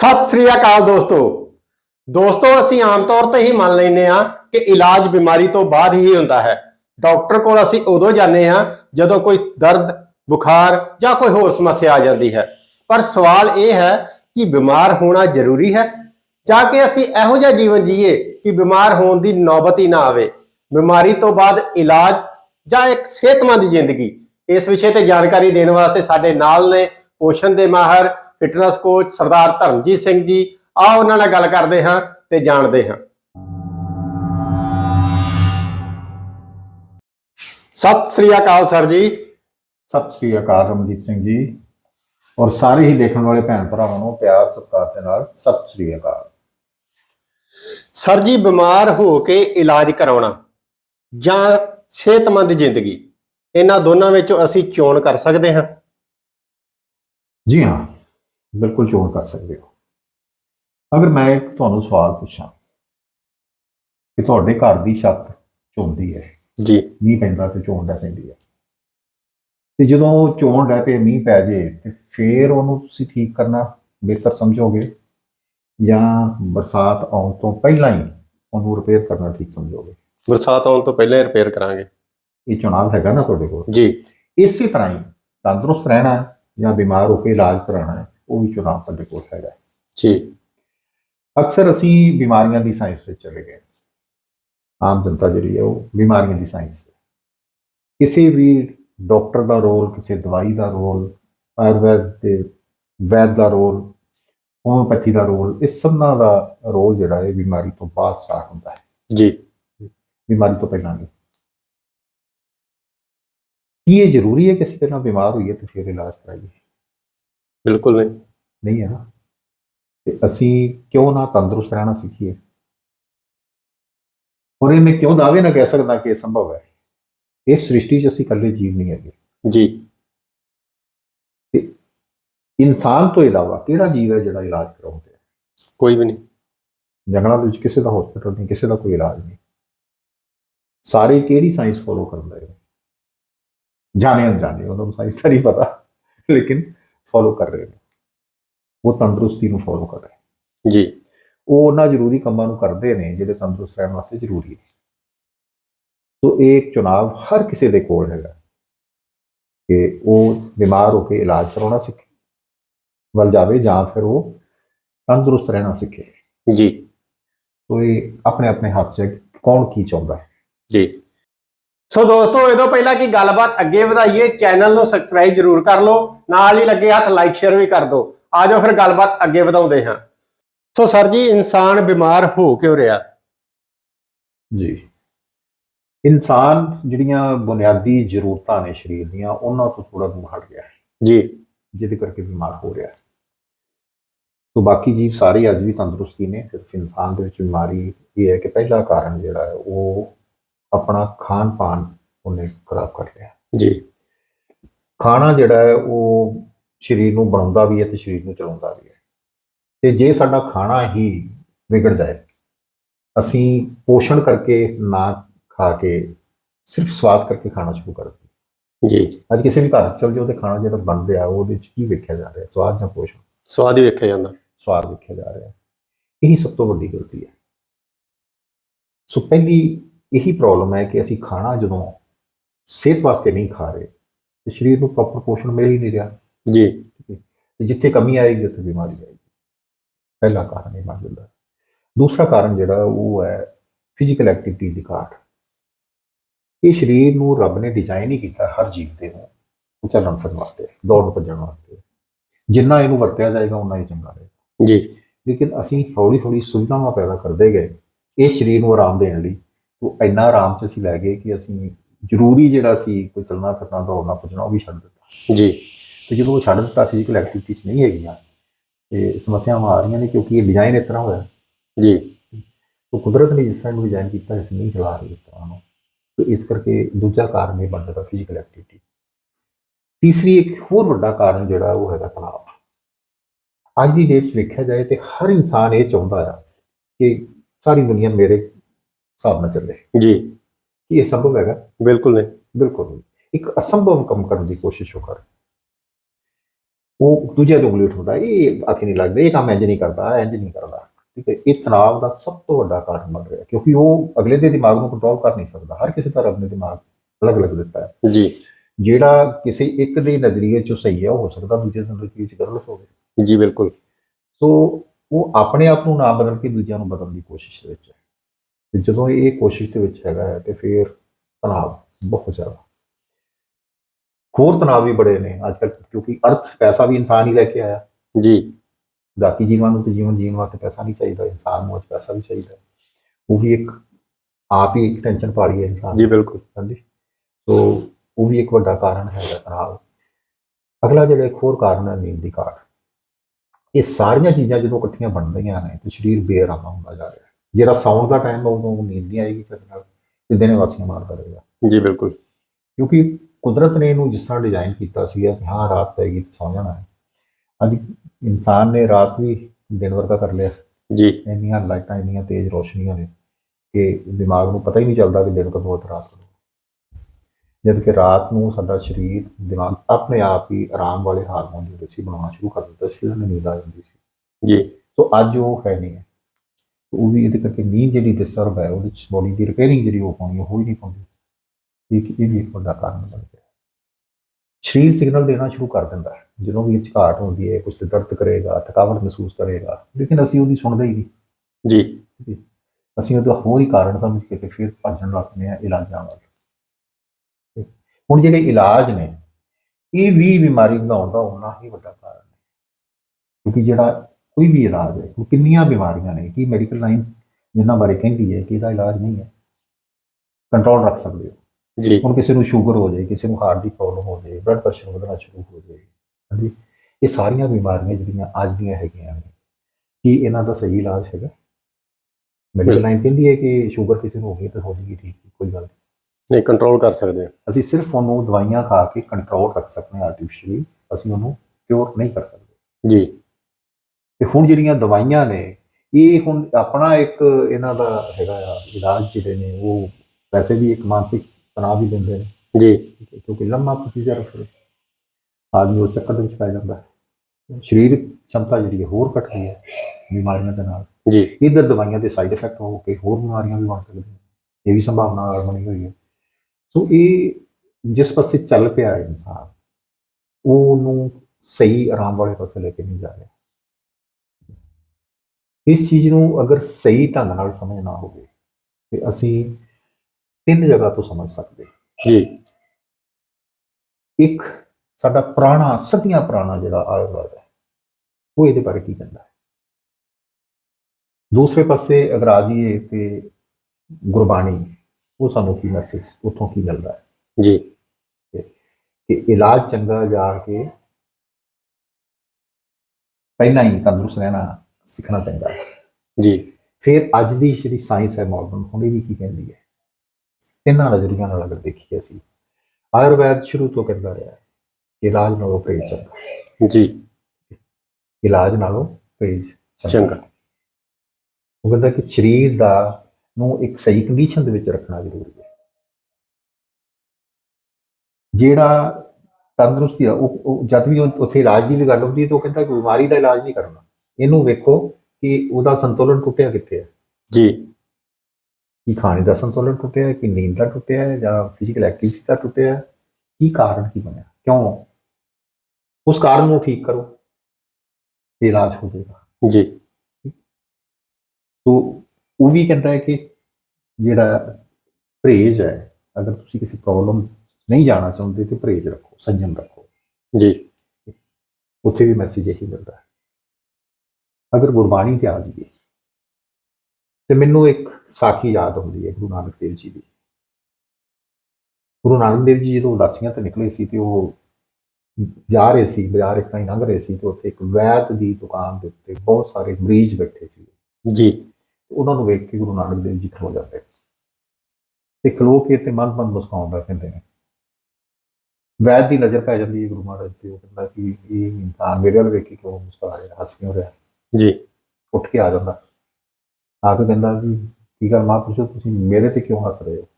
ਸਤਿ ਸ੍ਰੀ ਅਕਾਲ ਦੋਸਤੋ। ਦੋਸਤੋ, ਅਸੀਂ ਆਮ ਤੌਰ ਤੇ ਹੀ ਮੰਨ ਲੈਨੇ ਆ ਕਿ ਇਲਾਜ ਬਿਮਾਰੀ ਤੋਂ ਬਾਅਦ ਹੀ ਹੁੰਦਾ ਹੈ। ਡਾਕਟਰ ਕੋਲ ਅਸੀਂ ਉਦੋਂ ਜਾਂਦੇ ਆ ਜਦੋਂ ਕੋਈ ਦਰਦ, ਬੁਖਾਰ ਜਾਂ ਕੋਈ ਹੋਰ ਸਮੱਸਿਆ ਆ ਜਾਂਦੀ ਹੈ। ਪਰ ਸਵਾਲ ਇਹ ਹੈ ਕਿ ਬਿਮਾਰ ਹੋਣਾ ਜ਼ਰੂਰੀ ਹੈ? ਜਾਂ ਕਿ ਅਸੀਂ ਇਹੋ ਜਿਹਾ ਜੀਵਨ ਜੀਏ ਕਿ ਬਿਮਾਰ ਹੋਣ ਦੀ ਨੌਬਤ ਹੀ ਨਾ ਆਵੇ? ਬਿਮਾਰੀ ਤੋਂ ਬਾਅਦ ਇਲਾਜ ਜਾਂ ਇੱਕ ਸਿਹਤਮੰਦ ਜ਼ਿੰਦਗੀ, ਇਸ ਵਿਸ਼ੇ ਤੇ ਜਾਣਕਾਰੀ ਦੇਣ ਵਾਸਤੇ ਸਾਡੇ ਨਾਲ ਨੇ ਪੋਸ਼ਣ ਦੇ ਮਾਹਰ ਫਿਟਨੈਸ ਕੋਚ ਸਰਦਾਰ ਧਰਮਜੀਤ ਸਿੰਘ ਜੀ ਆਓ ਉਹਨਾਂ ਨਾਲ ਗੱਲ ਕਰਦੇ ਹਾਂ ਤੇ ਜਾਣਦੇ ਹਾਂ। ਸਤਿ ਸ੍ਰੀ ਅਕਾਲ ਸਰ ਜੀ। ਸਤਿ ਸ੍ਰੀ ਅਕਾਲ ਰਮਦੀਪ ਸਿੰਘ ਜੀ। ਔਰ ਸਾਰੇ ਹੀ ਦੇਖਣ ਵਾਲੇ ਭੈਣ ਭਰਾਵਾਂ ਨੂੰ ਪਿਆਰ ਸਤਿਕਾਰ ਦੇ ਨਾਲ ਸਤਿ ਸ੍ਰੀ ਅਕਾਲ। ਸਰ ਜੀ ਬਿਮਾਰ ਹੋ ਕੇ ਇਲਾਜ ਕਰਾਉਣਾ ਜਾਂ ਸਿਹਤਮੰਦ ਜ਼ਿੰਦਗੀ ਇਹਨਾਂ ਦੋਨਾਂ ਵਿੱਚੋਂ ਅਸੀਂ ਚੋਣ ਕਰ ਸਕਦੇ ਹਾਂ? ਜੀ ਹਾਂ। ਬਿਲਕੁਲ ਚੋਣ ਕਰ ਸਕਦੇ ਹੋ। ਅਗਰ ਮੈਂ ਇੱਕ ਤੁਹਾਨੂੰ ਸਵਾਲ ਪੁੱਛਾਂ ਕਿ ਤੁਹਾਡੇ ਘਰ ਦੀ ਛੱਤ ਝੁੰਦੀ ਹੈ ਜੀ। ਮੀਂਹ ਪੈਂਦਾ ਤੇ ਝੋਣ ਡੈ ਪੈਂਦੀ ਹੈ। ਤੇ ਜਦੋਂ ਉਹ ਝੋਣ ਡੈ ਪਏ ਮੀਂਹ ਪੈ ਜੇ ਤੇ ਫੇਰ ਉਹਨੂੰ ਤੁਸੀਂ ਠੀਕ ਕਰਨਾ ਬਿਹਤਰ ਸਮਝੋਗੇ? ਜਾਂ ਬਰਸਾਤ ਆਉਣ ਤੋਂ ਪਹਿਲਾਂ ਹੀ ਉਹਨੂੰ ਰਿਪੇਅਰ ਕਰਨਾ ਠੀਕ ਸਮਝੋਗੇ? ਬਰਸਾਤ ਆਉਣ ਤੋਂ ਪਹਿਲਾਂ ਰਿਪੇਅਰ ਕਰਾਂਗੇ। ਇਹ ਚੁਣਾਵ ਹੈਗਾ ਨਾ ਤੁਹਾਡੇ ਕੋਲ? ਜੀ। ਇਸੇ ਤਰ੍ਹਾਂ ਹੀ ਤੰਦਰੁਸਤ ਰਹਿਣਾ ਹੈ ਜਾਂ ਬਿਮਾਰ ਹੋ ਕੇ ਇਲਾਜ ਕਰਾਉਣਾ ਹੈ ਉਹ ਵੀ ਚੁਣਾਵ ਤੁਹਾਡੇ ਕੋਲ ਹੈਗਾ। ਜੀ। ਅਕਸਰ ਅਸੀਂ ਬਿਮਾਰੀਆਂ ਦੀ ਸਾਇੰਸ ਵਿੱਚ ਚਲੇ ਗਏ। ਆਮ ਜਨਤਾ ਜਿਹੜੀ ਹੈ ਉਹ ਬਿਮਾਰੀਆਂ ਦੀ ਸਾਇੰਸ ਕਿਸੇ ਵੀ ਡਾਕਟਰ ਦਾ ਰੋਲ ਕਿਸੇ ਦਵਾਈ ਦਾ ਰੋਲ ਆਯੁਰਵੈਦ ਦੇ ਵੈਦ ਦਾ ਰੋਲ ਹੋਮਿਓਪੈਥੀ ਦਾ ਰੋਲ ਇਹ ਸਭਨਾਂ ਦਾ ਰੋਲ ਜਿਹੜਾ ਹੈ ਬਿਮਾਰੀ ਤੋਂ ਬਾਅਦ ਸਟਾਰਟ ਹੁੰਦਾ ਹੈ। ਜੀ। ਬਿਮਾਰੀ ਤੋਂ ਪਹਿਲਾਂ ਨਹੀਂ ਕੀ ਇਹ ਜ਼ਰੂਰੀ ਹੈ ਕਿ ਅਸੀਂ ਪਹਿਲਾਂ ਬਿਮਾਰ ਹੋਈਏ ਤੇ ਫਿਰ ਇਲਾਜ ਕਰਾਈਏ? ਬਿਲਕੁਲ ਨਹੀਂ। ਨਹੀਂ ਹੈ ਨਾ। ਤੇ ਅਸੀਂ ਕਿਉਂ ਨਾ ਤੰਦਰੁਸਤ ਰਹਿਣਾ ਸਿੱਖੀਏ? ਔਰ ਇਹ ਮੈਂ ਕਿਉਂ ਦਾਅਵੇ ਨਾ ਕਹਿ ਸਕਦਾ ਕਿ ਇਹ ਸੰਭਵ ਹੈ? ਇਸ ਸ੍ਰਿਸ਼ਟੀ 'ਚ ਅਸੀਂ ਇਕੱਲੇ ਜੀਵ ਨਹੀਂ ਹੈਗੇ। ਜੀ। ਇਨਸਾਨ ਤੋਂ ਇਲਾਵਾ ਕਿਹੜਾ ਜੀਵ ਹੈ ਜਿਹੜਾ ਇਲਾਜ ਕਰਾਉਂਦਾ ਕੋਈ ਵੀ ਨਹੀਂ। ਜੰਗਲਾਂ ਦੇ ਵਿੱਚ ਕਿਸੇ ਦਾ ਹਸਪੀਟਲ ਨਹੀਂ ਕਿਸੇ ਦਾ ਕੋਈ ਇਲਾਜ ਨਹੀਂ। ਸਾਰੇ ਕਿਹੜੀ ਸਾਇੰਸ ਫੋਲੋ ਕਰਦੇ ਹੈ ਜਾਣੇ ਅਣਜਾਣੇ ਉਹਨਾਂ ਨੂੰ ਸਾਇੰਸ ਤਾਂ ਨਹੀਂ ਪਤਾ। ਲੇਕਿਨ ਫੋਲੋ ਕਰ ਰਹੇ ਨੇ। ਉਹ ਤੰਦਰੁਸਤੀ ਨੂੰ ਫੋਲੋ ਕਰ ਰਹੇ ਜੀ। ਉਹ ਉਹਨਾਂ ਜ਼ਰੂਰੀ ਕੰਮਾਂ ਨੂੰ ਕਰਦੇ ਨੇ ਜਿਹੜੇ ਤੰਦਰੁਸਤ ਰਹਿਣ ਵਾਸਤੇ ਜ਼ਰੂਰੀ ਨੇ। ਸੋ ਇਹ ਇੱਕ ਚੁਣਾਵ ਹਰ ਕਿਸੇ ਦੇ ਕੋਲ ਹੈਗਾ। ਕਿ ਉਹ ਬਿਮਾਰ ਹੋ ਕੇ ਇਲਾਜ ਕਰਾਉਣਾ ਸਿੱਖੇ। ਵੱਲ ਜਾਵੇ ਜਾਂ ਫਿਰ ਉਹ ਤੰਦਰੁਸਤ ਰਹਿਣਾ ਸਿੱਖੇ। ਜੀ। ਸੋ ਇਹ ਆਪਣੇ ਆਪਣੇ ਹੱਥ 'ਚ ਕੌਣ ਕੀ ਚਾਹੁੰਦਾ ਹੈ? ਜੀ। ਸੋ ਦੋਸਤੋ ਇਹਦੋਂ ਪਹਿਲਾਂ ਕਿ ਗੱਲਬਾਤ ਅੱਗੇ ਵਧਾਈਏ ਚੈਨਲ ਨੂੰ ਸਬਸਕ੍ਰਾਈਬ ਜਰੂਰ ਕਰ ਲਓ ਨਾਲ ਹੀ ਲੱਗੇ ਹੱਥ ਲਾਈਕ ਸ਼ੇਅਰ ਵੀ ਕਰ ਦਿਓ। ਆਜੋ ਫਿਰ ਗੱਲਬਾਤ ਅੱਗੇ ਵਧਾਉਂਦੇ ਹਾਂ। ਸੋ ਸਰ ਜੀ ਇਨਸਾਨ ਬਿਮਾਰ ਹੋ ਕਿਉਂ ਰਿਹਾ? ਜੀ। ਇਨਸਾਨ ਜਿਹੜੀਆਂ ਬੁਨਿਆਦੀ ਜ਼ਰੂਰਤਾਂ ਨੇ ਸਰੀਰ ਦੀਆਂ ਉਹਨਾਂ ਤੋਂ ਥੋੜਾ ਦੂਰ ਹਟ ਗਿਆ ਜੀ। ਜਿਹਦੇ ਕਰਕੇ ਬਿਮਾਰ ਹੋ ਰਿਹਾ ਸੋ ਬਾਕੀ ਜੀਵ ਸਾਰੇ ਅੱਜ ਵੀ ਤੰਦਰੁਸਤੀ ਨੇ ਸਿਰਫ ਇਨਸਾਨ ਦੇ ਵਿੱਚ ਬਿਮਾਰੀ ਇਹ ਹੈ ਕਿ ਪਹਿਲਾ ਕਾਰਨ ਜਿਹੜਾ ਹੈ ਉਹ ਆਪਣਾ ਖਾਣ ਪਾਣ ਉਹਨੇ ਖਰਾਬ ਕਰ ਲਿਆ। ਜੀ। ਖਾਣਾ ਜਿਹੜਾ ਹੈ ਉਹ ਸਰੀਰ ਨੂੰ ਬਣਾਉਂਦਾ ਵੀ ਹੈ ਤੇ ਸਰੀਰ ਨੂੰ ਚਲਾਉਂਦਾ ਵੀ ਹੈ। ਤੇ ਜੇ ਸਾਡਾ ਖਾਣਾ ਹੀ ਵਿਗੜ ਜਾਏ ਅਸੀਂ ਪੋਸ਼ਣ ਕਰਕੇ ਨਾ ਖਾ ਕੇ ਸਿਰਫ ਸਵਾਦ ਕਰਕੇ ਖਾਣਾ ਸ਼ੁਰੂ ਕਰ ਦਈਏ। ਜੀ। ਅੱਜ ਕਿਸੇ ਵੀ ਘਰ ਚਲ ਜਾਓ ਤੇ ਖਾਣਾ ਜਿਹੜਾ ਬਣਦੇ ਆ ਉਹਦੇ ਵਿੱਚ ਕੀ ਵੇਖਿਆ ਜਾ ਰਿਹਾ? ਸਵਾਦ ਜਾਂ ਪੋਸ਼ਣ? ਸਵਾਦ ਹੀ ਵੇਖਿਆ ਜਾਂਦਾ। ਸਵਾਦ ਵੇਖਿਆ ਜਾ ਰਿਹਾ। ਇਹੀ ਸਭ ਤੋਂ ਵੱਡੀ ਗਲਤੀ ਹੈ। ਸੋ ਪਹਿਲੀ ਇਹੀ ਪ੍ਰੋਬਲਮ ਹੈ ਕਿ ਅਸੀਂ ਖਾਣਾ ਜਦੋਂ ਸਿਹਤ ਵਾਸਤੇ ਨਹੀਂ ਖਾ ਰਹੇ ਤੇ ਸਰੀਰ ਨੂੰ ਪ੍ਰੋਪਰ ਪੋਸ਼ਣ ਮਿਲ ਹੀ ਨਹੀਂ ਰਿਹਾ। ਜੀ। ਤੇ ਜਿੱਥੇ ਕਮੀ ਆਏਗੀ ਉੱਥੇ ਬਿਮਾਰੀ ਆਏਗੀ। ਪਹਿਲਾ ਕਾਰਨ ਇਹ ਬਣ ਜਾਂਦਾ। ਦੂਸਰਾ ਕਾਰਨ ਜਿਹੜਾ ਉਹ ਹੈ ਫਿਜ਼ੀਕਲ ਐਕਟੀਵਿਟੀ ਦੀ ਘਾਟ। ਇਹ ਸਰੀਰ ਨੂੰ ਰੱਬ ਨੇ ਡਿਜ਼ਾਈਨ ਹੀ ਕੀਤਾ ਹਰ ਜੀਵ ਦੇ ਨੂੰ ਚੱਲਣ ਫਿਰਨ ਵਾਸਤੇ ਦੌੜਨ ਭੱਜਣ ਵਾਸਤੇ। ਜਿੰਨਾ ਇਹਨੂੰ ਵਰਤਿਆ ਜਾਏਗਾ ਉਨਾ ਹੀ ਚੰਗਾ ਰਹੇਗਾ। ਜੀ। ਲੇਕਿਨ ਅਸੀਂ ਹੌਲੀ ਹੌਲੀ ਸੁਵਿਧਾਵਾਂ ਪੈਦਾ ਕਰਦੇ ਗਏ ਇਹ ਸਰੀਰ ਨੂੰ ਆਰਾਮ ਦੇਣ ਲਈ। ਉਹ ਇੰਨਾ ਆਰਾਮ ਚ ਅਸੀਂ ਲੈ ਗਏ ਕਿ ਅਸੀਂ ਜ਼ਰੂਰੀ ਜਿਹੜਾ ਸੀ ਕੋਈ ਚੱਲਣਾ ਫਿਰਨਾ ਦੌੜਨਾ ਭੱਜਣਾ ਉਹ ਵੀ ਛੱਡ ਦਿੱਤਾ। ਜੀ। ਤੇ ਜਦੋਂ ਉਹ ਛੱਡ ਦਿੱਤਾ ਫਿਜ਼ੀਕਲ ਐਕਟੀਵਿਟੀਜ਼ ਨਹੀਂ ਹੈਗੀਆਂ। ਤੇ ਸਮੱਸਿਆਵਾਂ ਆ ਰਹੀਆਂ ਨੇ ਕਿਉਂਕਿ ਇਹ ਡਿਜ਼ਾਈਨ ਇਸ ਤਰ੍ਹਾਂ ਹੋਇਆ। ਜੀ। ਉਹ ਕੁਦਰਤ ਨੇ ਜਿਸ ਤਰ੍ਹਾਂ ਨੂੰ ਡਿਜ਼ਾਈਨ ਕੀਤਾ ਇਸ ਨਹੀਂ ਚਲਾ ਰਹੀ ਤਰ੍ਹਾਂ ਨੂੰ। ਤੇ ਇਸ ਕਰਕੇ ਦੂਜਾ ਕਾਰਨ ਇਹ ਬਣ ਜਾਂਦਾ ਫਿਜ਼ੀਕਲ ਐਕਟੀਵਿਟੀਜ਼ ਤੀਸਰੀ ਇੱਕ ਹੋਰ ਵੱਡਾ ਕਾਰਨ ਜਿਹੜਾ ਉਹ ਹੈਗਾ ਤਣਾਅ। ਅੱਜ ਦੀ ਡੇਟ 'ਚ ਵੇਖਿਆ ਜਾਏ ਤੇ ਹਰ ਇਨਸਾਨ ਇਹ ਚਾਹੁੰਦਾ ਆ ਕਿ ਸਾਰੀ ਦੁਨੀਆ ਮੇਰੇ ਹਿਸਾਬ ਨਾਲ ਚੱਲੇ। ਜੀ। ਕੀ ਇਹ ਸੰਭਵ ਹੈਗਾ? ਬਿਲਕੁਲ ਨਹੀਂ। ਬਿਲਕੁਲ ਨਹੀਂ। ਇੱਕ ਅਸੰਭਵ ਕੰਮ ਕਰਨ ਦੀ ਕੋਸ਼ਿਸ਼ ਉਹ ਕਰ। ਉਹ ਦੂਜੇ ਤੋਂ ਉਲਟ ਹੁੰਦਾ ਇਹ ਅੱਖ ਨਹੀਂ ਲੱਗਦਾ ਇਹ ਕੰਮ ਇੰਜ ਨਹੀਂ ਕਰਦਾ ਇੰਜ ਨਹੀਂ ਕਰਦਾ। ਠੀਕ ਹੈ ਇਹ ਤਣਾਅ ਦਾ ਸਭ ਤੋਂ ਵੱਡਾ ਕਾਰਨ ਬਣ ਰਿਹਾ ਕਿਉਂਕਿ ਉਹ ਅਗਲੇ ਦੇ ਦਿਮਾਗ ਨੂੰ ਕੰਟਰੋਲ ਕਰ ਨਹੀਂ ਸਕਦਾ। ਹਰ ਕਿਸੇ ਦਾ ਆਪਣੇ ਦਿਮਾਗ ਅਲੱਗ-ਅਲੱਗ ਦਿੱਤਾ ਹੈ। ਜੀ। ਜਿਹੜਾ ਕਿਸੇ ਇੱਕ ਦੇ ਨਜ਼ਰੀਏ ਚੋਂ ਸਹੀ ਹੈ ਉਹ ਹੋ ਸਕਦਾ ਦੂਜੇ ਦੇ ਨਜ਼ਰੀਏ ਚ ਗਲਤ ਹੋਵੇ। ਜੀ ਬਿਲਕੁਲ। ਸੋ ਉਹ ਆਪਣੇ ਆਪ ਨੂੰ ਨਾ ਬਦਲ ਕੇ ਦੂਜਿਆਂ ਨੂੰ ਬਦਲਣ ਦੀ ਕੋਸ਼ਿਸ਼ ਵਿੱਚ ਹੈ। ਤੇ ਜਦੋਂ ਇਹ ਕੋਸ਼ਿਸ਼ ਦੇ ਵਿੱਚ ਹੈਗਾ ਹੈ ਤੇ ਫਿਰ ਤਣਾਅ ਬਹੁਤ ਜ਼ਿਆਦਾ। ਹੋਰ ਤਣਾਅ ਵੀ ਬੜੇ ਨੇ ਅੱਜ ਕੱਲ੍ਹ ਕਿਉਂਕਿ ਅਰਥ ਪੈਸਾ ਵੀ ਇਨਸਾਨ ਹੀ ਲੈ ਕੇ ਆਇਆ। ਜੀ। ਬਾਕੀ ਜੀਵਾਂ ਨੂੰ ਤੇ ਜੀਵਨ ਜੀਣ ਵਾਸਤੇ ਪੈਸਾ ਨਹੀਂ ਚਾਹੀਦਾ ਇਨਸਾਨ ਨੂੰ ਅੱਜ ਪੈਸਾ ਵੀ ਚਾਹੀਦਾ। ਉਹ ਵੀ ਇੱਕ ਆਪ ਹੀ ਇੱਕ ਟੈਨਸ਼ਨ ਪਾ ਰਹੀ ਹੈ ਇਨਸਾਨ ਜੀ ਬਿਲਕੁਲ। ਹਾਂਜੀ। ਸੋ ਉਹ ਵੀ ਇੱਕ ਵੱਡਾ ਕਾਰਨ ਹੈਗਾ ਤਣਾਅ। ਅਗਲਾ ਜਿਹੜਾ ਇੱਕ ਹੋਰ ਕਾਰਨ ਹੈ ਨੀਂਦ ਦੀ ਘਾਟ। ਇਹ ਸਾਰੀਆਂ ਚੀਜ਼ਾਂ ਜਦੋਂ ਇਕੱਠੀਆਂ ਬਣਦੀਆਂ ਨੇ ਤੇ ਸਰੀਰ ਬੇਆਰਾਮ ਹੁੰਦਾ ਜਾ ਰਿਹਾ ਜਿਹੜਾ ਸੌਣ ਦਾ ਟਾਈਮ ਉਦੋਂ ਨੀਂਦ ਨਹੀਂ ਆਏਗੀ ਚੱਜ ਨਾਲ ਤੇ ਦਿਨੇ ਵਾਸੀਆਂ ਮਾਰ ਕਰੇਗਾ। ਜੀ ਬਿਲਕੁਲ। ਕਿਉਂਕਿ ਕੁਦਰਤ ਨੇ ਇਹਨੂੰ ਜਿਸ ਤਰ੍ਹਾਂ ਡਿਜ਼ਾਈਨ ਕੀਤਾ ਸੀਗਾ ਕਿ ਹਾਂ ਰਾਤ ਪੈਗੀ ਤੇ ਸੌ ਜਾਣਾ ਹੈ। ਅੱਜ ਇਨਸਾਨ ਨੇ ਰਾਤ ਵੀ ਦਿਨ ਵਰਗਾ ਕਰ ਲਿਆ। ਜੀ। ਇੰਨੀਆਂ ਲਾਈਟਾਂ ਇੰਨੀਆਂ ਤੇਜ਼ ਰੋਸ਼ਨੀਆਂ ਨੇ ਕਿ ਦਿਮਾਗ ਨੂੰ ਪਤਾ ਹੀ ਨਹੀਂ ਚੱਲਦਾ ਕਿ ਦਿਨ ਕਦੋਂ ਰਾਤ ਕਦੋਂ। ਜਦ ਕਿ ਰਾਤ ਨੂੰ ਸਾਡਾ ਸਰੀਰ ਦਿਮਾਗ ਆਪਣੇ ਆਪ ਹੀ ਆਰਾਮ ਵਾਲੇ ਹਾਰਮੋਨ ਜਿਹੜੇ ਸੀ ਬਣਾਉਣਾ ਸ਼ੁਰੂ ਕਰ ਦਿੰਦਾ ਸੀ ਉਹਨਾਂ ਨੀਂਦ ਆ ਜਾਂਦੀ ਸੀ। ਜੀ। ਸੋ ਅੱਜ ਉਹ ਹੈ ਨਹੀਂ ਹੈ। ਉਹ ਵੀ ਇਹਦੇ ਕਰਕੇ ਨੀਂਦ ਜਿਹੜੀ ਡਿਸਟਰਬ ਹੈ ਉਹਦੇ ਚ ਬੋਡੀ ਦੀ ਰਿਪੇਅਰਿੰਗ ਜਿਹੜੀ ਉਹ ਹੋਣੀ ਹੋ ਹੀ ਨਹੀਂ ਪਾਉਂਦੀ। ਇਹ ਇਹ ਵੀ ਇੱਕ ਵੱਡਾ ਕਾਰਨ ਬਣ ਗਿਆ। ਸਰੀਰ ਸਿਗਨਲ ਦੇਣਾ ਸ਼ੁਰੂ ਕਰ ਦਿੰਦਾ ਹੈ। ਜਦੋਂ ਵੀ ਇਹ 'ਚ ਘਾਟ ਹੁੰਦੀ ਹੈ ਕੁਝ ਦਰਦ ਕਰੇਗਾ ਥਕਾਵਟ ਮਹਿਸੂਸ ਕਰੇਗਾ ਲੇਕਿਨ ਅਸੀਂ ਉਹਦੀ ਸੁਣਦੇ ਹੀ ਨਹੀਂ। ਜੀ। ਅਸੀਂ ਉਹਦਾ ਹੋਰ ਹੀ ਕਾਰਨ ਸਮਝ ਕੇ ਤੇ ਫਿਰ ਭੱਜਣ ਲੱਗ ਪਏ ਆ ਇਲਾਜਾਂ ਵੱਲ। ਹੁਣ ਜਿਹੜੇ ਇਲਾਜ ਨੇ ਇਹ ਵੀ ਬਿਮਾਰੀ ਵਧਾਉਣ ਦਾ ਉਹਨਾਂ ਹੀ ਵੱਡਾ ਕਾਰਨ ਹੈ। ਕਿਉਂਕਿ ਜਿਹੜਾ ਕੋਈ ਵੀ ਇਲਾਜ ਹੈ ਉਹ ਕਿੰਨੀਆਂ ਬਿਮਾਰੀਆਂ ਨੇ ਕੀ ਮੈਡੀਕਲ ਲਾਈਨ ਜਿਨ੍ਹਾਂ ਬਾਰੇ ਕਹਿੰਦੀ ਹੈ ਕਿ ਇਹਦਾ ਇਲਾਜ ਨਹੀਂ ਹੈ। ਕੰਟਰੋਲ ਰੱਖ ਸਕਦੇ ਹੋ। ਜੀ। ਹੁਣ ਕਿਸੇ ਨੂੰ ਸ਼ੂਗਰ ਹੋ ਜਾਏ ਕਿਸੇ ਨੂੰ ਹਾਰਟ ਦੀ ਪ੍ਰੋਬਲਮ ਹੋ ਜਾਏ ਬਲੱਡ ਪ੍ਰੈਸ਼ਰ ਵਧਣਾ ਸ਼ੁਰੂ ਹੋ ਜਾਏ ਹਾਂਜੀ। ਇਹ ਸਾਰੀਆਂ ਬਿਮਾਰੀਆਂ ਜਿਹੜੀਆਂ ਅੱਜ ਦੀਆਂ ਹੈਗੀਆਂ ਨੇ ਕੀ ਇਹਨਾਂ ਦਾ ਸਹੀ ਇਲਾਜ ਹੈਗਾ? ਮੈਡੀਕਲ ਲਾਈਨ ਕਹਿੰਦੀ ਹੈ ਕਿ ਸ਼ੂਗਰ ਕਿਸੇ ਨੂੰ ਹੋ ਗਈ ਤਾਂ ਹੋ ਜਾਏਗੀ ਠੀਕ ਕੋਈ ਗੱਲ ਨਹੀਂ। ਨਹੀਂ ਕੰਟਰੋਲ ਕਰ ਸਕਦੇ ਹਾਂ। ਅਸੀਂ ਸਿਰਫ ਉਹਨੂੰ ਦਵਾਈਆਂ ਖਾ ਕੇ ਕੰਟਰੋਲ ਰੱਖ ਸਕਦੇ ਹਾਂ ਆਰਟੀਫੀਸ਼ੀਅਲੀ ਅਸੀਂ ਉਹਨੂੰ ਕਿਉਰ ਨਹੀਂ ਕਰ ਸਕਦੇ। ਜੀ। ਤੇ ਹੁਣ ਜਿਹੜੀਆਂ ਦਵਾਈਆਂ ਨੇ ਇਹ ਹੁਣ ਆਪਣਾ ਇੱਕ ਇਹਨਾਂ ਦਾ ਹੈਗਾ ਆ ਇਲਾਜ ਜਿਹੜੇ ਨੇ ਉਹ ਵੈਸੇ ਵੀ ਇੱਕ ਮਾਨਸਿਕ ਤਣਾਅ ਵੀ ਦਿੰਦੇ ਨੇ। ਜੀ। ਕਿਉਂਕਿ ਲੰਮਾ ਪ੍ਰੋਸੀਜਰ ਫਿਰ। ਆਦਮੀ ਉਹ ਚੱਕਰ ਦੇ ਵਿੱਚ ਪੈ ਜਾਂਦਾ। ਸਰੀਰਕ ਸ਼ਮਤਾ ਜਿਹੜੀ ਹੈ ਹੋਰ ਘਟਦੀ ਹੈ ਬਿਮਾਰੀਆਂ ਦੇ ਨਾਲ। ਜੀ। ਇਧਰ ਦਵਾਈਆਂ ਦੇ ਸਾਈਡ ਇਫੈਕਟ ਹੋ ਕੇ ਹੋਰ ਬਿਮਾਰੀਆਂ ਵੀ ਬਣ ਸਕਦੀਆਂ। ਇਹ ਵੀ ਸੰਭਾਵਨਾ ਨਾਲ ਬਣੀ ਹੋਈ ਹੈ ਸੋ ਇਹ ਜਿਸ ਪਾਸੇ ਚੱਲ ਪਿਆ ਇਨਸਾਨ ਉਹਨੂੰ ਸਹੀ ਆਰਾਮ ਵਾਲੇ ਪਾਸੇ ਲੈ ਕੇ ਨਹੀਂ ਜਾ ਰਿਹਾ। ਇਸ ਚੀਜ਼ ਨੂੰ ਅਗਰ ਸਹੀ ਢੰਗ ਨਾਲ ਸਮਝਣਾ ਹੋਵੇ ਤੇ ਅਸੀਂ ਤਿੰਨ ਜਗ੍ਹਾ ਤੋਂ ਸਮਝ ਸਕਦੇ ਜੀ। ਇੱਕ ਸਾਡਾ ਪੁਰਾਣਾ ਸਦੀਆਂ ਪੁਰਾਣਾ ਜਿਹੜਾ ਆਯੁਰਵੇਦ ਹੈ ਉਹ ਇਹਦੇ ਬਾਰੇ ਕੀ ਕਹਿੰਦਾ ਹੈ? ਦੂਸਰੇ ਪਾਸੇ ਅਗਰ ਆ ਜਾਈਏ ਤੇ ਗੁਰਬਾਣੀ ਉਹ ਸਾਨੂੰ ਕੀ ਮੈਸੇਜ ਉੱਥੋਂ ਕੀ ਮਿਲਦਾ ਹੈ? ਜੀ। ਕਿ ਇਲਾਜ ਚੰਗਾ ਜਾ ਕੇ ਪਹਿਲਾਂ ਹੀ ਤੰਦਰੁਸਤ ਰਹਿਣਾ ਸਿੱਖਣਾ ਚੰਗਾ ਹੈ। ਜੀ। ਫਿਰ ਅੱਜ ਦੀ ਜਿਹੜੀ ਸਾਇੰਸ ਹੈ ਮਾਡਰਨ ਹੁਣ ਇਹ ਵੀ ਕੀ ਕਹਿੰਦੀ ਹੈ? ਤਿੰਨਾਂ ਨਜ਼ਰੀਆਂ ਨਾਲ ਅਗਰ ਦੇਖੀਏ ਅਸੀਂ ਆਯੁਰਵੈਦ ਸ਼ੁਰੂ ਤੋਂ ਕਹਿੰਦਾ ਰਿਹਾ ਹੈ ਕਿ ਇਲਾਜ ਨਾਲੋਂ ਪਰਹੇਜ਼ ਚੰਗਾ ਜੀ। ਇਲਾਜ ਨਾਲੋਂ ਪਰਹੇਜ਼ ਚੰਗਾ ਉਹ ਕਹਿੰਦਾ ਕਿ ਸਰੀਰ ਦਾ ਨੂੰ ਇੱਕ ਸਹੀ ਕੰਡੀਸ਼ਨ ਦੇ ਵਿੱਚ ਰੱਖਣਾ ਜ਼ਰੂਰੀ ਹੈ। ਜਿਹੜਾ ਤੰਦਰੁਸਤੀ ਆ ਉਹ ਜਦ ਵੀ ਉੱਥੇ ਇਲਾਜ ਦੀ ਵੀ ਗੱਲ ਹੁੰਦੀ ਹੈ ਤਾਂ ਉਹ ਕਹਿੰਦਾ ਕਿ ਬਿਮਾਰੀ ਦਾ ਇਲਾਜ ਨਹੀਂ ਕਰਨਾ। ਇਹਨੂੰ ਵੇਖੋ ਕਿ ਉਹਦਾ ਸੰਤੁਲਨ ਟੁੱਟਿਆ ਕਿੱਥੇ ਹੈ ਜੀ। ਕੀ ਖਾਣੇ ਦਾ ਸੰਤੁਲਨ ਟੁੱਟਿਆ ਹੈ ਕਿ ਨੀਂਦ ਦਾ ਟੁੱਟਿਆ ਹੈ ਜਾਂ ਫਿਜ਼ੀਕਲ ਐਕਟੀਵਿਟੀ ਦਾ ਟੁੱਟਿਆ? ਹੈ ਕੀ ਕਾਰਨ ਕੀ ਬਣਿਆ? ਕਿਉਂ? ਉਸ ਕਾਰਨ ਨੂੰ ਠੀਕ ਕਰੋ। ਤੇ ਇਲਾਜ ਹੋ ਜਾਏਗਾ। ਜੀ। ਤੋ ਉਹ ਵੀ ਕਹਿੰਦਾ ਹੈ ਕਿ ਜਿਹੜਾ ਪਰਹੇਜ਼ ਹੈ ਅਗਰ ਤੁਸੀਂ ਕਿਸੇ ਪ੍ਰੋਬਲਮ ਨਹੀਂ ਜਾਣਾ ਚਾਹੁੰਦੇ ਤੇ ਪਰਹੇਜ਼ ਰੱਖੋ ਸੰਜਮ ਰੱਖੋ। ਜੀ। ਉੱਥੇ ਵੀ ਮੈਸੇਜ ਇਹੀ ਮਿਲਦਾ ਹੈ। ਅਗਰ ਗੁਰਬਾਣੀ ਤੇ ਆ ਜਾਈਏ ਤੇ ਮੈਨੂੰ ਇੱਕ ਸਾਖੀ ਯਾਦ ਆਉਂਦੀ ਹੈ ਗੁਰੂ ਨਾਨਕ ਦੇਵ ਜੀ ਦੀ। ਗੁਰੂ ਨਾਨਕ ਦੇਵ ਜੀ ਜਦੋਂ ਉਦਾਸੀਆਂ ਤੇ ਨਿਕਲੇ ਸੀ ਤੇ ਉਹ ਜਾ ਰਹੇ ਸੀ ਬਾਜ਼ਾਰ ਇੱਕ ਹੀ ਲੰਘ ਰਹੇ ਸੀ ਤੇ ਉੱਥੇ ਇੱਕ ਵੈਦ ਦੀ ਦੁਕਾਨ ਦੇ ਉੱਤੇ ਬਹੁਤ ਸਾਰੇ ਮਰੀਜ਼ ਬੈਠੇ ਸੀ। ਜੀ। ਉਹਨਾਂ ਨੂੰ ਵੇਖ ਕੇ ਗੁਰੂ ਨਾਨਕ ਦੇਵ ਜੀ ਖਲੋ ਜਾਂਦੇ ਤੇ ਖਲੋ ਕੇ ਤੇ ਮਨ ਮਨ ਮੁਸਕਾਉਂਦਾ ਕਹਿੰਦੇ ਨੇ। ਵੈਦ ਦੀ ਨਜ਼ਰ ਪੈ ਜਾਂਦੀ ਹੈ ਗੁਰੂ ਮਹਾਰਾਜ ਤੇ ਉਹ ਕਹਿੰਦਾ ਕਿ ਇਹ ਇਨਸਾਨ ਮੇਰੇ ਵੱਲ ਵੇਖ ਕੇ ਕਿਉਂ ਮੁਸਕਰਾ ਰਿਹਾ ਹੱਸ ਕਿਉਂ ਰਿਹਾ। ਜੀ। ਉੱਠ ਕੇ ਆ ਜਾਂਦਾ। ਆ ਕੇ ਕਹਿੰਦਾ ਕਿ ਕੀ ਗੱਲ ਮਹਾਂਪੁਰਸ਼ੋ ਤੁਸੀਂ ਮੇਰੇ ਤੇ ਕਿਉਂ ਹੱਸ ਰਹੇ ਹੋ?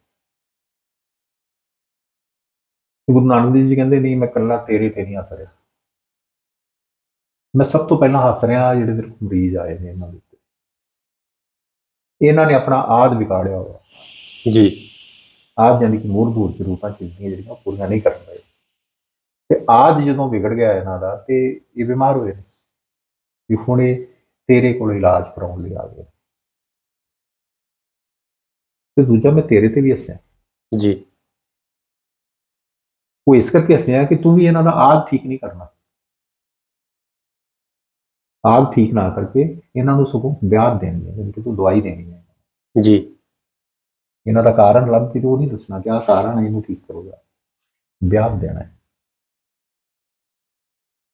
ਗੁਰੂ ਨਾਨਕ ਦੇਵ ਜੀ ਕਹਿੰਦੇ ਨਹੀਂ ਮੈਂ ਕੱਲਾ ਤੇਰੇ ਤੇ ਨਹੀਂ ਹੱਸ ਰਿਹਾ। ਮੈਂ ਸਭ ਤੋਂ ਪਹਿਲਾਂ ਹੱਸ ਰਿਹਾ ਜਿਹੜੇ ਮੇਰੇ ਕੋਲ ਮਰੀਜ਼ ਆਏ ਨੇ ਇਹਨਾਂ ਦੇ ਉੱਤੇ। ਇਹਨਾਂ ਨੇ ਆਪਣਾ ਆਦ ਵਿਗਾੜਿਆ ਹੋਇਆ। ਜੀ। ਆਦ ਯਾਨੀ ਕਿ ਮੂਲਭੂਤ ਜ਼ਰੂਰਤਾਂ ਚੀਜ਼ਾਂ ਜਿਹੜੀਆਂ ਪੂਰੀਆਂ ਨਹੀਂ ਕਰ ਰਹੇ ਤੇ ਆਦ ਜਦੋਂ ਵਿਗੜ ਗਿਆ ਇਹਨਾਂ ਦਾ ਤੇ ਇਹ ਬਿਮਾਰ ਹੋਏ ਨੇ। ਵੀ ਹੁਣ ਇਹ ਤੇਰੇ ਕੋਲ ਇਲਾਜ ਕਰਾਉਣ ਲਈ ਆ ਗਏ ਤੇ ਦੂਜਾ ਮੈਂ ਤੇਰੇ ਤੇ ਵੀ ਹੱਸਿਆ। ਜੀ। ਉਹ ਇਸ ਕਰਕੇ ਹੱਸਿਆ ਕਿ ਤੂੰ ਵੀ ਇਹਨਾਂ ਦਾ ਆਦ ਠੀਕ ਨਹੀਂ ਕਰਨਾ। ਆਦ ਠੀਕ ਨਾ ਕਰਕੇ ਇਹਨਾਂ ਨੂੰ ਸਗੋਂ ਵਿਆਹ ਦੇਣੀ ਹੈ ਕਿ ਤੂੰ ਦਵਾਈ ਦੇਣੀ ਹੈ। ਜੀ। ਇਹਨਾਂ ਦਾ ਕਾਰਨ ਲੱਭ ਕੇ ਤੇ ਨਹੀਂ ਦੱਸਣਾ ਕਿ ਆਹ ਕਾਰਨ ਹੈ ਇਹਨੂੰ ਠੀਕ ਕਰੋਗਾ ਵਿਆਹ ਦੇਣਾ ਹੈ।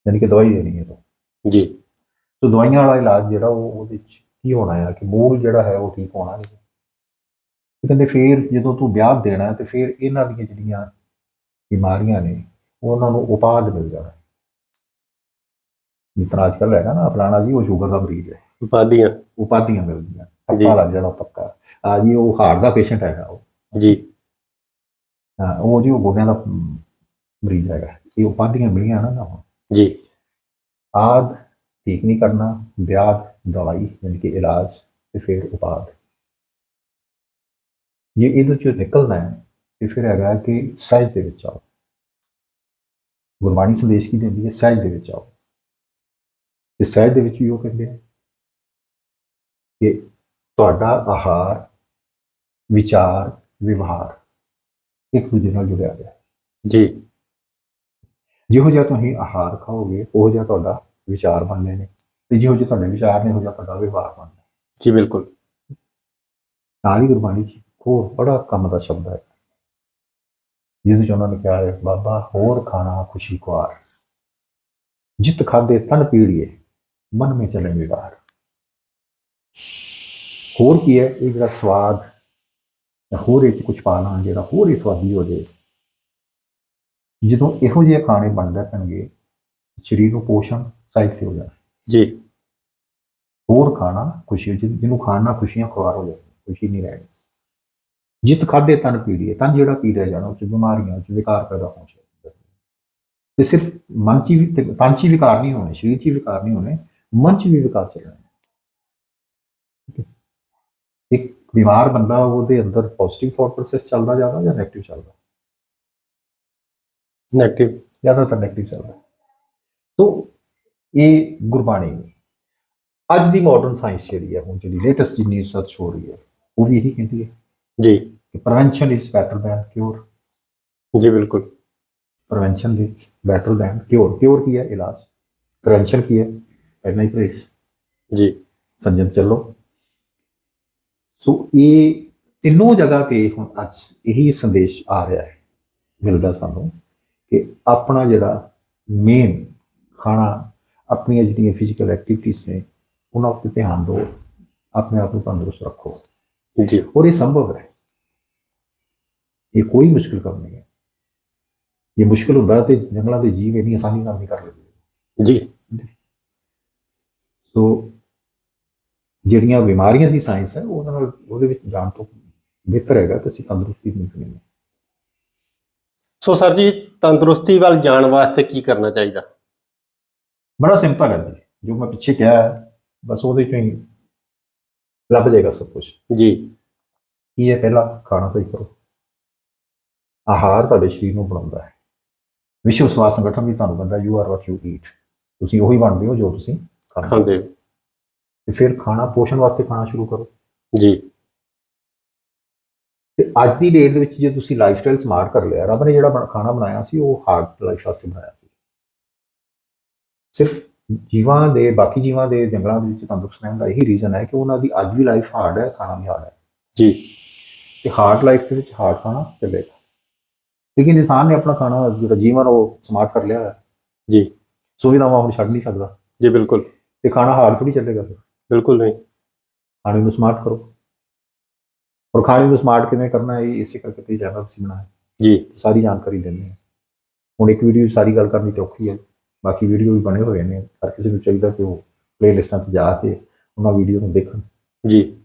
ਯਾਨੀ ਕਿ ਦਵਾਈ ਦੇਣੀ ਹੈ ਤੂੰ। ਜੀ। ਸੋ ਦਵਾਈਆਂ ਵਾਲਾ ਇਲਾਜ ਜਿਹੜਾ ਉਹ ਉਹਦੇ ਵਿੱਚ ਕੀ ਹੋਣਾ ਹੈ ਕਿ ਮੂਲ ਜਿਹੜਾ ਹੈ ਉਹ ਠੀਕ ਹੋਣਾ ਨਹੀਂ। ਤੇ ਕਹਿੰਦੇ ਫਿਰ ਜਦੋਂ ਤੂੰ ਵਿਆਹ ਦੇਣਾ ਹੈ ਤੇ ਫਿਰ ਇਹਨਾਂ ਦੀਆਂ ਜਿਹੜੀਆਂ ਬਿਮਾਰੀਆਂ ਨੇ ਉਹਨਾਂ ਨੂੰ ਉਪਾਦ ਮਿਲ ਜਾਣਾ। ਜਿਸ ਤਰ੍ਹਾਂ ਅੱਜ ਕੱਲ੍ਹ ਹੈਗਾ ਨਾ ਫਲਾਣਾ ਜੀ ਉਹ ਸ਼ੂਗਰ ਦਾ ਮਰੀਜ਼ ਹੈ। ਉਪਾਧੀਆਂ। ਉਪਾਧੀਆਂ ਮਿਲਦੀਆਂ। ਪੱਕਾ ਲੱਗ ਜਾਣਾ ਪੱਕਾ। ਆ ਜੀ ਉਹ ਹਾਰਟ ਦਾ ਪੇਸ਼ੈਂਟ ਹੈਗਾ ਉਹ। ਜੀ। ਹਾਂ, ਉਹ ਜੀ ਉਹ ਗੋਡਿਆਂ ਦਾ ਮਰੀਜ਼ ਹੈਗਾ। ਇਹ ਉਪਾਧੀਆਂ ਮਿਲੀਆਂ ਨਾ ਨਾ। ਜੀ। ਆਦ ਠੀਕ ਨਹੀਂ ਕਰਨਾ ਵਿਆਦ ਦਵਾਈ ਯਾਨੀ ਕਿ ਇਲਾਜ ਤੇ ਫਿਰ ਉਪਾਦ ਇਹ ਇਹਦੇ ਚੋਂ ਨਿਕਲਣਾ ਹੈ ਤੇ ਫਿਰ ਹੈਗਾ ਕਿ ਸਹਿਜ ਦੇ ਵਿੱਚ ਆਓ। ਗੁਰਬਾਣੀ ਸੰਦੇਸ਼ ਕੀ ਦਿੰਦੀ ਹੈ? ਸਹਿਜ ਦੇ ਵਿੱਚ ਆਓ। ਤੇ ਸਹਿਜ ਦੇ ਵਿੱਚ ਵੀ ਉਹ ਕਹਿੰਦੇ ਆ ਕਿ ਤੁਹਾਡਾ ਆਹਾਰ ਵਿਚਾਰ ਵਿਵਹਾਰ ਇੱਕ ਦੂਜੇ ਨਾਲ ਜੁੜਿਆ ਹੋਇਆ। ਜੀ। ਜਿਹੋ ਜਿਹਾ ਤੁਸੀਂ ਆਹਾਰ ਖਾਓਗੇ ਉਹ ਜਿਹਾ ਤੁਹਾਡਾ ਵਿਚਾਰ ਬਣਨੇ ਨੇ। ਤੇ ਜਿਹੋ ਜਿਹੇ ਤੁਹਾਡੇ ਵਿਚਾਰ ਨੇ ਉਹ ਜਿਹਾ ਤੁਹਾਡਾ ਵਿਵਹਾਰ ਬਣਨਾ ਜੀ ਬਿਲਕੁਲ। ਨਾਲ ਹੀ ਗੁਰਬਾਣੀ ਚ ਹੋਰ ਬੜਾ ਕੰਮ ਦਾ ਸ਼ਬਦ ਹੈ। ਜਿਹਦੇ ਚ ਉਹਨਾਂ ਨੇ ਕਿਹਾ ਹੈ ਬਾਬਾ ਹੋਰ ਖਾਣਾ ਖੁਸ਼ੀ ਕੁਆਰ। ਜਿਤ ਖਾਦੇ ਤਨ ਪੀੜੀਏ ਮਨ ਮੇ ਚਲੇ ਵਿਵਾਰ ਹੋਰ ਕੀ ਹੈ? ਇਹ ਜਿਹੜਾ ਸਵਾਦ ਜਾਂ ਹੋਰ ਇਹ ਚ ਕੁਝ ਪਾਣਾ ਜਿਹੜਾ ਹੋਰ ਹੀ ਸਵਾਦੀ ਹੋ ਜਾਏ। ਜਦੋਂ ਇਹੋ ਜਿਹੇ ਖਾਣੇ ਬਣਦੇ ਪੈਣਗੇ ਸਰੀਰ ਨੂੰ ਪੋਸ਼ਣ ਸਾਈਡ ਤੇ ਹੋ ਜਾਣਾ। ਜੀ। ਹੋਰ ਖਾਣਾ ਖੁਸ਼ੀ ਜਿਹਨੂੰ ਖਾਣ ਖੁਸ਼ੀਆਂ ਖੁਆਰ ਹੋ ਜਾਏ ਖੁਸ਼ੀ ਨਹੀਂ ਰਹਿਣੀ। ਜਿਤ ਖਾਦੇ ਤਨ ਪੀੜੀਏ ਤਨ ਜਿਹੜਾ ਪੀੜਿਆ ਜਾਣਾ ਉਹ ਚ ਬਿਮਾਰੀਆਂ ਉਹ ਚ ਵਿਕਾਰ ਪੈਦਾ ਹੋ ਜਾਂਦੇ ਤੇ ਸਿਰਫ ਮਨ ਚ ਵੀ ਤਨ ਚ ਵਿਕਾਰ ਨਹੀਂ ਹੋਣੇ ਸਰੀਰ ਚ ਵਿਕਾਰ ਨਹੀਂ ਹੋਣੇ ਮਨ ਚ ਵੀ ਵਿਕਾਰ ਚੱਲਣਾ। ਇੱਕ ਬਿਮਾਰ ਬੰਦਾ ਉਹਦੇ ਅੰਦਰ ਪੋਜ਼ਿਟਿਵ ਥਾਟ ਪ੍ਰੋਸੈਸ ਚੱਲਦਾ ਜ਼ਿਆਦਾ ਜਾਂ ਨੈਗੇਟਿਵ ਚੱਲਦਾ? ਨੈਗੇਟਿਵ ਜ਼ਿਆਦਾਤਰ ਨੈਗੇਟਿਵ ਚੱਲਦਾ। ਸੋ ਇਹ ਗੁਰਬਾਣੀ ਨੇ ਅੱਜ ਦੀ ਮਾਡਰਨ ਸਾਇੰਸ ਜਿਹੜੀ ਹੈ ਹੁਣ ਜਿਹੜੀ ਲੇਟੈਸਟ ਜਿੰਨੀ ਰਿਸਰਚ ਹੋ ਰਹੀ ਹੈ ਉਹ ਵੀ ਇਹੀ ਕਹਿੰਦੀ ਹੈ ਜੀ। ਕਿ prevention is better than cure ਜੀ ਬਿਲਕੁਲ। Prevention is better than cure cure ਕੀ ਹੈ? ਇਲਾਜ। ਪ੍ਰੀਵੈਂਸ਼ਨ ਕੀ ਹੈ? ਪਹਿਲਾਂ ਹੀ ਪਰਹੇਜ਼ ਜੀ। ਸੰਜਮ ਚੱਲੋ। ਸੋ ਇਹ ਤਿੰਨੋਂ ਜਗ੍ਹਾ ਤੇ ਹੁਣ ਅੱਜ ਇਹੀ ਸੰਦੇਸ਼ ਆ ਰਿਹਾ ਹੈ ਮਿਲਦਾ ਸਾਨੂੰ ਕਿ ਆਪਣਾ ਜਿਹੜਾ ਮੇਨ ਖਾਣਾ ਆਪਣੀਆਂ ਜਿਹੜੀਆਂ ਫਿਜ਼ੀਕਲ ਐਕਟੀਵਿਟੀਜ਼ ਨੇ ਉਹਨਾਂ ਉੱਤੇ ਧਿਆਨ ਦਿਓ ਆਪਣੇ ਆਪ ਨੂੰ ਤੰਦਰੁਸਤ ਰੱਖੋ। ਜੀ। ਔਰ ਇਹ ਸੰਭਵ ਹੈ। ਇਹ ਕੋਈ ਮੁਸ਼ਕਿਲ ਕੰਮ ਨਹੀਂ ਹੈ। ਇਹ ਮੁਸ਼ਕਿਲ ਹੁੰਦਾ ਤੇ ਜੰਗਲਾਂ ਦੇ ਜੀਵ ਇੰਨੀ ਆਸਾਨੀ ਨਾਲ ਨਹੀਂ ਕਰ ਲੈਂਦੇ। ਜੀ। ਸੋ ਜਿਹੜੀਆਂ ਬਿਮਾਰੀਆਂ ਦੀ ਸਾਇੰਸ ਹੈ ਉਹਨਾਂ ਨਾਲ ਉਹਦੇ ਵਿੱਚ ਜਾਣ ਤੋਂ ਬਿਹਤਰ ਹੈਗਾ ਕਿ ਅਸੀਂ ਤੰਦਰੁਸਤੀ ਨੂੰ ਚੁਣੀਏ ਸੋ ਸਰ ਜੀ ਤੰਦਰੁਸਤੀ ਵੱਲ ਜਾਣ ਵਾਸਤੇ ਕੀ ਕਰਨਾ ਚਾਹੀਦਾ? ਬੜਾ ਸਿੰਪਲ ਹੈ ਜੀ। ਜੋ ਮੈਂ ਪਿੱਛੇ ਕਿਹਾ ਹੈ, ਬਸ ਉਹਦੇ ਚੋਂ ਹੀ ਲੱਭ ਜਾਏਗਾ ਸਭ ਕੁਝ ਜੀ। ਕੀ ਹੈ ਪਹਿਲਾ? ਖਾਣਾ ਸਹੀ ਕਰੋ। ਆਹਾਰ ਤੁਹਾਡੇ ਸਰੀਰ ਨੂੰ ਬਣਾਉਂਦਾ ਹੈ। ਵਿਸ਼ਵ ਸਵਾਸਥ ਸੰਗਠਨ ਵੀ ਤੁਹਾਨੂੰ ਕਹਿੰਦਾ you are what you eat ਤੁਸੀਂ ਉਹੀ ਬਣਦੇ ਹੋ ਜੋ ਤੁਸੀਂ ਖਾਂਦੇ ਹੋ। ਤੇ ਫਿਰ ਖਾਣਾ ਪੋਸ਼ਣ ਵਾਸਤੇ ਖਾਣਾ ਸ਼ੁਰੂ ਕਰੋ। ਜੀ। ਤੇ ਅੱਜ ਦੀ ਡੇਟ ਦੇ ਵਿੱਚ ਜੇ ਤੁਸੀਂ ਲਾਈਫ ਸਟਾਈਲ ਸਮਾਰਟ ਕਰ ਲਿਆ ਰੱਬ ਨੇ ਜਿਹੜਾ ਬਣ- ਖਾਣਾ ਬਣਾਇਆ ਸੀ ਉਹ ਹਾਰਡ ਲਾਈਫ ਵਾਸਤੇ ਬਣਾਇਆ ਸਿਰਫ ਜੀਵਾਂ ਦੇ ਬਾਕੀ ਜੀਵਾਂ ਦੇ ਜੰਗਲਾਂ ਦੇ ਵਿੱਚ ਤੰਦਰੁਸਤ ਰਹਿਣ ਦਾ ਇਹੀ ਰੀਜ਼ਨ ਹੈ ਕਿ ਉਹਨਾਂ ਦੀ ਅੱਜ ਵੀ ਲਾਈਫ ਹਾਰਡ ਹੈ ਖਾਣਾ ਵੀ ਹਾਰਡ ਹੈ। ਜੀ। ਤੇ ਹਾਰਡ ਲਾਈਫ ਦੇ ਵਿੱਚ ਹਾਰਡ ਖਾਣਾ ਚੱਲੇਗਾ। ਲੇਕਿਨ ਇਨਸਾਨ ਨੇ ਆਪਣਾ ਖਾਣਾ ਜਿਹੜਾ ਜੀਵਨ ਉਹ ਸਮਾਰਟ ਕਰ ਲਿਆ ਹੈ ਜੀ। ਸੁਵਿਧਾਵਾਂ ਹੁਣ ਛੱਡ ਨਹੀਂ ਸਕਦਾ। ਜੀ ਬਿਲਕੁਲ। ਤੇ ਖਾਣਾ ਹਾਰਡ ਥੋੜੀ ਚੱਲੇਗਾ ਫਿਰ। ਬਿਲਕੁਲ ਨਹੀਂ। ਖਾਣੇ ਨੂੰ ਸਮਾਰਟ ਕਰੋ। ਔਰ ਖਾਣੇ ਨੂੰ ਸਮਾਰਟ ਕਿਵੇਂ ਕਰਨਾ ਹੈ ਇਹ ਇਸੇ ਕਰਕੇ ਤੇ ਚੈਨਲ ਅਸੀਂ ਬਣਾਇਆ। ਜੀ। ਸਾਰੀ ਜਾਣਕਾਰੀ ਦਿੰਦੇ ਹਾਂ ਹੁਣ ਇੱਕ ਵੀਡੀਓ ਸਾਰੀ ਗੱਲ ਕਰਨੀ ਤੇ ਔਖੀ ਹੈ। ਬਾਕੀ ਵੀਡੀਓ ਵੀ ਬਣੇ ਹੋਏ ਨੇ। ਹਰ ਕਿਸੇ ਨੂੰ ਚਾਹੀਦਾ ਕਿ ਉਹ ਪਲੇਲਿਸਟਾਂ 'ਤੇ ਜਾ ਕੇ ਉਹਨਾਂ ਵੀਡੀਓ ਨੂੰ ਦੇਖਣ। ਜੀ।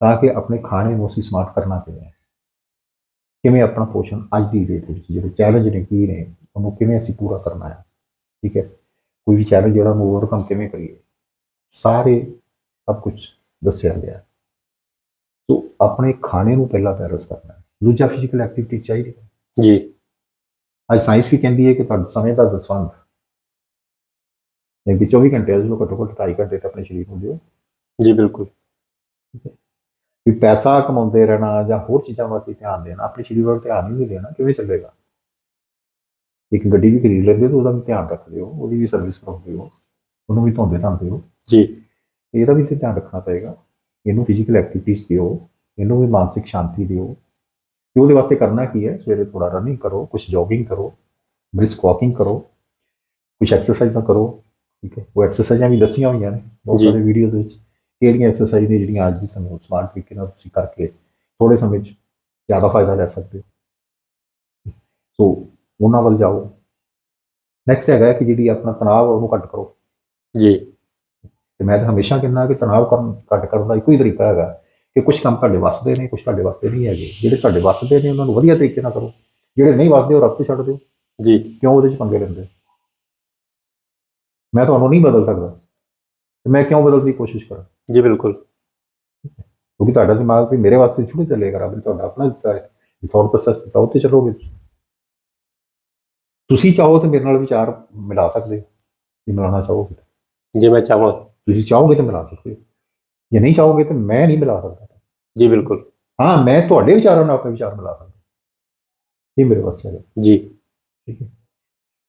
ਤਾਂ ਕਿ ਆਪਣੇ ਖਾਣੇ ਨੂੰ ਅਸੀਂ ਸਮਾਰਟ ਕਰਨਾ ਕਿਵੇਂ ਹੈ। ਕਿਵੇਂ ਆਪਣਾ ਪੋਸ਼ਣ ਅੱਜ ਦੀ ਡੇਟ ਵਿੱਚ ਜਿਹੜੇ ਚੈਲੰਜ ਨੇ ਕੀ ਨੇ ਉਹਨੂੰ ਕਿਵੇਂ ਅਸੀਂ ਪੂਰਾ ਕਰਨਾ ਹੈ। ਠੀਕ ਹੈ? ਕੋਈ ਵੀ ਚੈਲੰਜ ਜਿਹੜਾ ਨੂੰ ਓਵਰਕਮ ਕਿਵੇਂ ਕਰੀਏ? ਸਾਰੇ ਸਭ ਕੁਝ ਦੱਸਿਆ ਗਿਆ। ਸੋ ਆਪਣੇ ਖਾਣੇ ਨੂੰ ਪਹਿਲਾਂ ਬੈਲੈਂਸ ਕਰਨਾ ਹੈ। ਦੂਜਾ ਫਿਜ਼ੀਕਲ ਐਕਟੀਵਿਟੀ ਚਾਹੀਦੀ ਹੈ। ਜੀ। ਅੱਜ ਸਾਇੰਸ ਵੀ ਕਹਿੰਦੀ ਹੈ ਕਿ ਤੁਹਾਡੇ ਸਮੇਂ ਦਾ ਦਸਵੰਧ ਇਹ ਵੀ 24 ਘੰਟੇ ਜਦੋਂ ਘੱਟੋ ਘੱਟ 2.5 ਘੰਟੇ ਤਾਂ ਆਪਣੇ ਸਰੀਰ ਨੂੰ ਦਿਓ ਜੀ ਬਿਲਕੁਲ। ਵੀ ਪੈਸਾ ਕਮਾਉਂਦੇ ਰਹਿਣਾ ਜਾਂ ਹੋਰ ਚੀਜ਼ਾਂ ਵੱਲ ਧਿਆਨ ਦੇਣਾ ਆਪਣੇ ਸਰੀਰ ਵੱਲ ਧਿਆਨ ਹੀ ਨਹੀਂ ਦੇਣਾ ਕਿਵੇਂ ਚੱਲੇਗਾ? ਇੱਕ ਗੱਡੀ ਵੀ ਖਰੀਦ ਲੈਂਦੇ ਹੋ ਤਾਂ ਉਹਦਾ ਵੀ ਧਿਆਨ ਰੱਖਦੇ ਹੋ ਉਹਦੀ ਵੀ ਸਰਵਿਸ ਕਰਾਉਂਦੇ ਹੋ ਉਹਨੂੰ ਵੀ ਧੋਂਦੇ ਧਾਂਦੇ ਹੋ। ਜੀ। ਇਹਦਾ ਵੀ ਧਿਆਨ ਰੱਖਣਾ ਪਏਗਾ। ਇਹਨੂੰ ਫਿਜ਼ੀਕਲ ਐਕਟੀਵਿਟੀਜ਼ ਦਿਓ ਇਹਨੂੰ ਵੀ ਮਾਨਸਿਕ ਸ਼ਾਂਤੀ ਦਿਓ। ਤੇ ਉਹਦੇ ਵਾਸਤੇ ਕਰਨਾ ਕੀ ਹੈ? ਸਵੇਰੇ ਥੋੜਾ ਰਨਿੰਗ ਕਰੋ ਕੁਝ ਜੋਗਿੰਗ ਕਰੋ ਬ੍ਰਿਸਕ ਵਾਕਿੰਗ ਕਰੋ ਕੁਝ ਐਕਸਰਸਾਈਜ਼ਾਂ ਕਰੋ। ਠੀਕ ਹੈ? ਉਹ ਐਕਸਰਸਾਈਜ਼ਾਂ ਵੀ ਦੱਸੀਆਂ ਹੋਈਆਂ ਨੇ ਬਹੁਤ। ਸਾਰੇ ਵੀਡੀਓ ਦੇ ਵਿੱਚ। ਕਿਹੜੀਆਂ ਐਕਸਰਸਾਈਜ਼ ਨੇ ਜਿਹੜੀਆਂ ਅੱਜ ਦੇ ਵਿੱਚ ਸਮਾਰਟ ਤਰੀਕੇ ਨਾਲ ਤੁਸੀਂ ਕਰਕੇ ਥੋੜੇ ਸਮੇਂ 'ਚ ਜ਼ਿਆਦਾ ਫਾਇਦਾ ਲੈ ਸਕਦੇ ਹੋ? ਸੋ ਉਹਨਾਂ ਵੱਲ ਜਾਓ। ਨੈਕਸਟ ਹੈਗਾ ਕਿ ਜਿਹੜੀ ਆਪਣਾ ਤਣਾਅ ਉਹਨੂੰ ਘੱਟ ਕਰੋ। ਜੀ। ਤੇ ਮੈਂ ਤਾਂ ਹਮੇਸ਼ਾ ਕਹਿੰਦਾ ਕਿ ਤਣਾਅ ਕਰਨ ਘੱਟ ਕਰਨ ਦਾ ਇੱਕੋ ਹੀ ਤਰੀਕਾ ਹੈਗਾ ਕਿ ਕੁਝ ਕੰਮ ਤੁਹਾਡੇ ਵੱਸਦੇ ਨੇ ਕੁਝ ਤੁਹਾਡੇ ਵਾਸਤੇ ਨਹੀਂ ਹੈਗੇ। ਜਿਹੜੇ ਤੁਹਾਡੇ ਵੱਸਦੇ ਨੇ ਉਹਨਾਂ ਨੂੰ ਵਧੀਆ ਤਰੀਕੇ ਨਾਲ ਕਰੋ। ਜਿਹੜੇ ਨਹੀਂ ਵੱਸਦੇ ਉਹ ਰੱਬ ਤੇ ਛੱਡ ਦਿਓ। ਜੀ। ਕਿਉਂ ਉਹਦੇ 'ਚ ਪੰਗੇ ਲੈਂਦੇ ਮੈਂ ਤੁਹਾਨੂੰ ਨਹੀਂ ਬਦਲ ਸਕਦਾ। ਤੇ ਮੈਂ ਕਿਉਂ ਬਦਲਣ ਦੀ ਕੋਸ਼ਿਸ਼ ਕਰਾਂ? ਜੀ ਬਿਲਕੁਲ। ਕਿਉਂਕਿ ਤੁਹਾਡਾ ਦਿਮਾਗ ਵੀ ਮੇਰੇ ਵਾਸਤੇ ਥੋੜੀ ਚੱਲੇਗਾ ਰੱਬ ਤੁਹਾਡਾ ਆਪਣਾ ਦਿੱਤਾ ਹੈ। ਥੋੜਾ ਪ੍ਰੋਸੈਸ ਤੇ ਚੱਲੋਗੇ ਤੁਸੀਂ। ਚਾਹੋ ਤੇ ਮੇਰੇ ਨਾਲ ਵਿਚਾਰ ਮਿਲਾ ਸਕਦੇ ਹੋ। ਜੇ ਮਿਲਾਉਣਾ ਚਾਹੋਗੇ ਜੇ ਮੈਂ ਚਾਹਾਂ। ਤੁਸੀਂ ਚਾਹੋਗੇ ਤਾਂ ਮਿਲਾ ਸਕਦੇ ਹੋ। ਜੇ ਨਹੀਂ ਚਾਹੋਗੇ ਤਾਂ ਮੈਂ ਨਹੀਂ ਮਿਲਾ ਸਕਦਾ। ਜੀ ਬਿਲਕੁਲ। ਹਾਂ ਮੈਂ ਤੁਹਾਡੇ ਵਿਚਾਰਾਂ ਨਾਲ ਆਪਣੇ ਵਿਚਾਰ ਮਿਲਾ ਸਕਦਾ। ਇਹ ਮੇਰੇ ਵਾਸਤੇ ਜੀ। ਠੀਕ ਹੈ।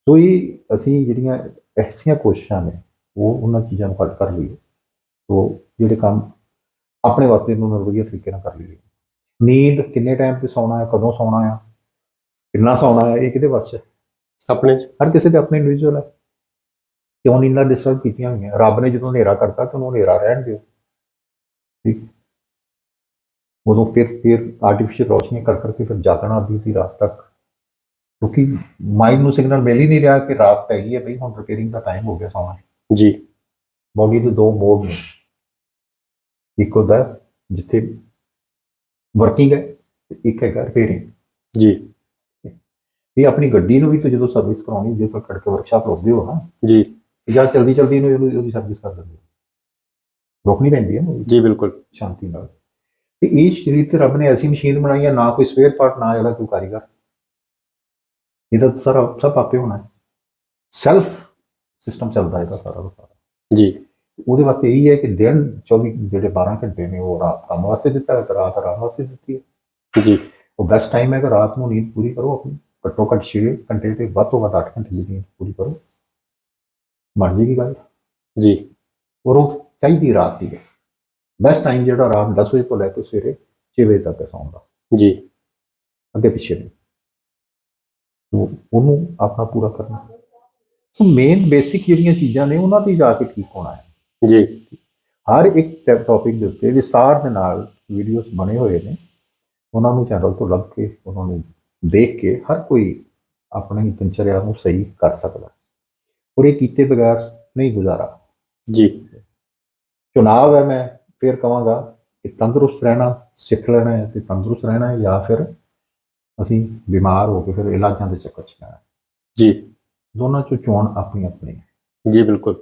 ਸੋ ਇਹ ਅਸੀਂ ਜਿਹੜੀਆਂ ਐਸੀਆਂ ਕੋਸ਼ਿਸ਼ਾਂ ਨੇ ਉਹ ਉਹਨਾਂ ਚੀਜ਼ਾਂ ਨੂੰ ਹੱਲ ਕਰ ਲਈਏ ਸੋ ਜਿਹੜੇ ਕੰਮ ਆਪਣੇ ਵਾਸਤੇ ਨੂੰ ਵਧੀਆ ਤਰੀਕੇ ਨਾਲ ਕਰ ਲਈਏ ਨੀਂਦ ਕਿੰਨੇ ਟਾਈਮ ਤੇ ਸੌਣਾ ਹੈ ਕਦੋਂ ਸੌਣਾ ਹੈ ਕਿੰਨਾ ਸੌਣਾ ਹੈ ਇਹ ਕਿਹਦੇ ਵੱਸ 'ਚ ਹੈ? ਆਪਣੇ ਚ। ਹਰ ਕਿਸੇ ਦੇ ਆਪਣੇ ਇੰਡੀਵਿਜੂਅਲ ਹੈ। ਕਿਉਂ ਨੀਂਦਾਂ ਡਿਸਟਰਬ ਕੀਤੀਆਂ ਹੋਈਆਂ? ਰੱਬ ਨੇ ਜਦੋਂ ਹਨੇਰਾ ਕਰਤਾ ਤਾਂ ਉਹਨੂੰ ਹਨੇਰਾ ਰਹਿਣ ਦਿਓ। ਠੀਕ। ਉਦੋਂ ਫਿਰ ਫਿਰ ਆਰਟੀਫੀਸ਼ੀਅਲ ਰੋਸ਼ਨੀ ਕਰ ਕਰਕੇ ਫਿਰ ਜਾਗਣਾ ਅੱਧੀ ਰਾਤ ਤੱਕ। ਕਿਉਂਕਿ ਮਾਈਂਡ ਨੂੰ ਸਿਗਨਲ ਮਿਲ ਹੀ ਨਹੀਂ ਰਿਹਾ ਕਿ ਰਾਤ ਪੈ ਗਈ ਹੈ ਬਈ ਹੁਣ ਰਿਪੇਅਰਿੰਗ ਦਾ ਟਾਈਮ ਹੋ ਗਿਆ ਸੌਣਾ ਜੀ। ਬਾਡੀ ਦੇ ਦੋ ਮੋਡ ਨੇ। ਇੱਕ ਹੁੰਦਾ ਜਿੱਥੇ ਵਰਕਿੰਗ ਹੈ ਇੱਕ ਹੈਗਾ ਰਿਪੇਅਰਿੰਗ ਜੀ। ਇਹ ਆਪਣੀ ਗੱਡੀ ਨੂੰ ਵੀ ਤੇ ਜਦੋਂ ਸਰਵਿਸ ਕਰਾਉਣੀ ਜੇ ਕੋਈ ਕਰਕੇ ਵਰਕਸ਼ਾਪ ਰੋਕਦੇ ਹੋ ਨਾ। ਜੀ। ਜਾਂ ਚਲਦੀ ਚਲਦੀ ਨੂੰ ਇਹਨੂੰ ਉਹਦੀ ਸਰਵਿਸ ਕਰ ਦਿੰਦੇ ਹੋ। ਰੋਕਣੀ ਪੈਂਦੀ ਹੈ ਜੀ ਬਿਲਕੁਲ। ਸ਼ਾਂਤੀ ਨਾਲ। ਤੇ ਇਹ ਸਰੀਰ ਤੇ ਰੱਬ ਨੇ ਐਸੀ ਮਸ਼ੀਨ ਬਣਾਈ ਹੈ ਨਾ ਕੋਈ ਸਪੇਅਰ ਪਾਰਟ ਨਾ ਜਿਹੜਾ ਕੋਈ ਕਾਰੀਗਰ। ਇਹਦਾ ਤਾਂ ਸਾਰਾ ਸਭ ਆਪੇ ਹੋਣਾ ਸੈਲਫ ਸਿਸਟਮ ਚੱਲਦਾ ਇਹਦਾ ਸਾਰਾ ਦਾ ਸਾਰਾ। ਜੀ। ਉਹਦੇ ਵਾਸਤੇ ਇਹੀ ਹੈ ਕਿ ਦਿਨ 24 ਜਿਹੜੇ 12 ਘੰਟੇ ਨੇ ਉਹ ਰਾਤ ਕੰਮ ਵਾਸਤੇ ਦਿੱਤਾ ਹੈ ਰਾਤ ਆਰਾਮ ਵਾਸਤੇ ਦਿੱਤੀ ਹੈ। ਜੀ। ਉਹ ਬੈਸਟ ਟਾਈਮ ਹੈ ਕਿ ਰਾਤ ਨੂੰ ਨੀਂਦ ਪੂਰੀ ਕਰੋ ਆਪਣੀ। ਘੱਟੋ ਘੱਟ 6 ਘੰਟੇ ਤੇ ਵੱਧ ਤੋਂ ਵੱਧ 8 ਘੰਟੇ ਦੀ ਨੀਂਦ ਪੂਰੀ ਕਰੋ। ਬਣ ਜੇਗੀ ਗੱਲ? ਜੀ। ਔਰ ਉਹ ਚਾਹੀਦੀ ਰਾਤ ਦੀ। ਹੈ ਬੈਸਟ ਟਾਈਮ ਜਿਹੜਾ ਰਾਤ 10 ਵਜੇ ਤੋਂ ਲੈ ਕੇ ਸਵੇਰੇ 6 ਵਜੇ ਤੱਕ ਹੈ ਸੌਣ ਦਾ। ਜੀ। ਅੱਗੇ ਪਿੱਛੇ ਨਹੀਂ। ਉਹਨੂੰ ਆਪਣਾ ਪੂਰਾ ਕਰਨਾ। ਸੋ ਮੇਨ ਬੇਸਿਕ ਜਿਹੜੀਆਂ ਚੀਜ਼ਾਂ ਨੇ ਉਹਨਾਂ ਤੇ ਜਾ ਕੇ ਠੀਕ ਹੋਣਾ ਹੈ। ਜੀ। ਹਰ ਇੱਕ ਟੌਪਿਕ ਦੇ ਉੱਤੇ ਵਿਸਤਾਰ ਦੇ ਨਾਲ ਵੀਡੀਓਜ਼ ਬਣੇ ਹੋਏ ਨੇ। ਉਹਨਾਂ ਨੂੰ ਚੈਨਲ ਤੋਂ ਲੱਭ ਕੇ ਉਹਨਾਂ ਨੂੰ ਦੇਖ ਕੇ ਹਰ ਕੋਈ ਆਪਣੀ ਦਿਨਚਰਿਆ ਨੂੰ ਸਹੀ ਕਰ ਸਕਦਾ। ਔਰ ਇਹ ਕੀਤੇ ਬਗੈਰ ਨਹੀਂ ਗੁਜ਼ਾਰਾ। ਜੀ। ਚੁਣਾਵ ਹੈ ਮੈਂ ਫਿਰ ਕਵਾਂਗਾ ਕਿ ਤੰਦਰੁਸਤ ਰਹਿਣਾ ਸਿੱਖ ਲੈਣਾ ਹੈ ਤੇ ਤੰਦਰੁਸਤ ਰਹਿਣਾ ਹੈ ਜਾਂ ਫਿਰ ਅਸੀਂ ਬਿਮਾਰ ਹੋ ਕੇ ਫਿਰ ਇਲਾਜਾਂ ਦੇ ਚੱਕਰ ਚ ਪੈਣਾ ਜੀ। ਦੋਨਾਂ ਚੋਂ ਚੋਣ ਆਪਣੀ ਆਪਣੀ ਹੈ। ਜੀ ਬਿਲਕੁਲ।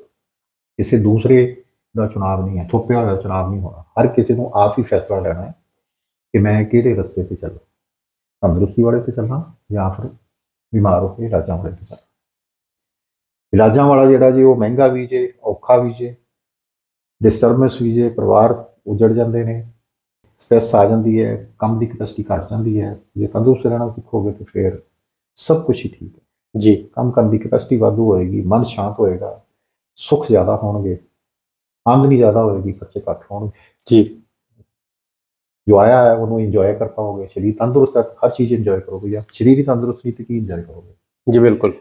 ਕਿਸੇ ਦੂਸਰੇ ਦਾ ਚੁਣਾਵ ਨਹੀਂ ਹੈ ਥੋਪਿਆ ਹੋਇਆ ਚੁਣਾਵ ਨਹੀਂ ਹੋਣਾ। ਹਰ ਕਿਸੇ ਨੂੰ ਆਪ ਹੀ ਫੈਸਲਾ ਲੈਣਾ ਹੈ ਕਿ ਮੈਂ ਕਿਹੜੇ ਰਸਤੇ ਤੇ ਚੱਲਾਂ। ਤੰਦਰੁਸਤੀ ਵਾਲੇ ਤੇ ਚੱਲਾਂ ਜਾਂ ਫਿਰ ਬਿਮਾਰ ਹੋ ਕੇ ਇਲਾਜਾਂ ਵਾਲੇ ਤੇ ਚੱਲਾਂ। ਇਲਾਜਾਂ ਵਾਲਾ ਜਿਹੜਾ ਜੀ ਉਹ ਮਹਿੰਗਾ ਵੀ ਜੇ ਔਖਾ ਵੀ ਜੇ ਡਿਸਟਰਬੈਂਸ ਵੀ ਜੇ ਪਰਿਵਾਰ ਉਜੜ ਜਾਂਦੇ ਨੇ। ਸਟ੍ਰੈਸ ਆ ਜਾਂਦੀ ਹੈ ਕੰਮ ਦੀ ਕਪੈਸਿਟੀ ਘਟ ਜਾਂਦੀ ਹੈ ਜੇ ਤੰਦਰੁਸਤ ਰਹਿਣਾ ਸਿੱਖੋਗੇ ਤੇ ਫਿਰ ਸਭ ਕੁਝ ਹੀ ਠੀਕ ਹੈ। ਜੀ। ਕੰਮ ਕਰਨ ਦੀ ਕਪੈਸਿਟੀ ਵਾਧੂ ਹੋਏਗੀ ਮਨ ਸ਼ਾਂਤ ਹੋਏਗਾ ਸੁੱਖ ਜ਼ਿਆਦਾ ਹੋਣਗੇ ਆਮਦਨੀ ਜ਼ਿਆਦਾ ਹੋਏਗੀ ਖਰਚੇ ਘੱਟ ਹੋਣਗੇ। ਜੀ। ਜੋ ਆਇਆ ਹੈ ਉਹਨੂੰ ਇੰਜੋਏ ਕਰ ਪਾਓਗੇ ਸਰੀਰ ਤੰਦਰੁਸਤ ਹੈ ਹਰ ਚੀਜ਼ ਇੰਜੋਏ ਕਰੋਗੇ ਜਾਂ ਸਰੀਰ ਹੀ ਤੰਦਰੁਸਤ ਨਹੀਂ ਤੇ ਕੀ ਇੰਜੋਏ ਕਰੋਗੇ? ਜੀ ਬਿਲਕੁਲ।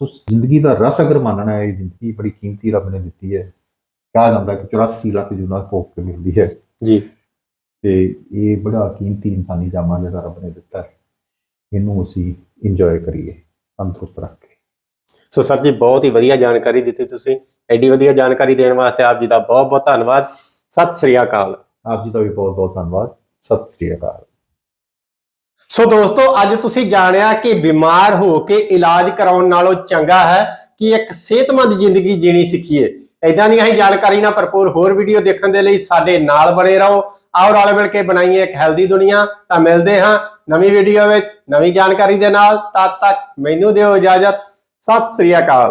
ਸੋ ਜ਼ਿੰਦਗੀ ਦਾ ਰਸ ਅਗਰ ਮੰਨਣਾ ਹੈ ਇਹ ਜ਼ਿੰਦਗੀ ਬੜੀ ਕੀਮਤੀ ਰੱਬ ਨੇ ਦਿੱਤੀ ਹੈ ਕਿਹਾ ਜਾਂਦਾ ਕਿ 84 ਲੱਖ ਜੂਨਾ ਭੋਗ ਕੇ ਮਿਲਦੀ ਹੈ। ਜੀ। ਤੇ ਇਹ ਬੜਾ ਕੀਮਤੀ ਇਨਸਾਨੀ ਜਾਮਾ ਜਿਹੜਾ ਰੱਬ ਨੇ ਦਿੱਤਾ ਹੈ ਇਹਨੂੰ ਅਸੀਂ ਇੰਜੋਏ ਕਰੀਏ ਤੰਦਰੁਸਤ ਰੱਖ ਕੇ ਸੋ ਸਰ ਜੀ ਬਹੁਤ ਹੀ ਵਧੀਆ ਜਾਣਕਾਰੀ ਦਿੱਤੀ ਤੁਸੀਂ ਐਡੀ ਵਧੀਆ ਜਾਣਕਾਰੀ ਦੇਣ ਵਾਸਤੇ ਆਪ ਜੀ ਦਾ ਬਹੁਤ ਬਹੁਤ ਧੰਨਵਾਦ। ਸਤਿ ਸ੍ਰੀ ਅਕਾਲ। ਆਪ ਜੀ ਦਾ ਵੀ ਬਹੁਤ ਬਹੁਤ ਧੰਨਵਾਦ। ਸਤਿ ਸ੍ਰੀ ਅਕਾਲ। ਸੋ ਦੋਸਤੋ ਅੱਜ ਤੁਸੀਂ ਜਾਣਿਆ ਕਿ ਬਿਮਾਰ ਹੋ ਕੇ ਇਲਾਜ ਕਰਾਉਣ ਨਾਲੋਂ ਚੰਗਾ ਹੈ ਕਿ ਇੱਕ ਸਿਹਤਮੰਦ ਜ਼ਿੰਦਗੀ ਜੀਣੀ ਸਿੱਖੀਏ। ਇਦਾਂ ਦੀਆਂ ਹੀ ਜਾਣਕਾਰੀ ਨਾਲ ਭਰਪੂਰ ਹੋਰ ਵੀਡੀਓ ਦੇਖਣ ਦੇ ਲਈ ਸਾਡੇ ਨਾਲ ਬਣੇ ਰਹੋ। ਆਓ ਰਲ ਮਿਲ ਕੇ ਬਣਾਈਏ ਇੱਕ ਹੈਲਦੀ ਦੁਨੀਆ। ਤਾਂ ਮਿਲਦੇ ਹਾਂ ਨਵੀਂ ਵੀਡੀਓ ਵਿੱਚ, ਨਵੀਂ ਜਾਣਕਾਰੀ ਦੇ ਨਾਲ। ਤਦ ਤੱਕ ਮੈਨੂੰ ਦਿਓ ਇਜਾਜ਼ਤ। ਸਤਿ ਸ੍ਰੀ ਅਕਾਲ।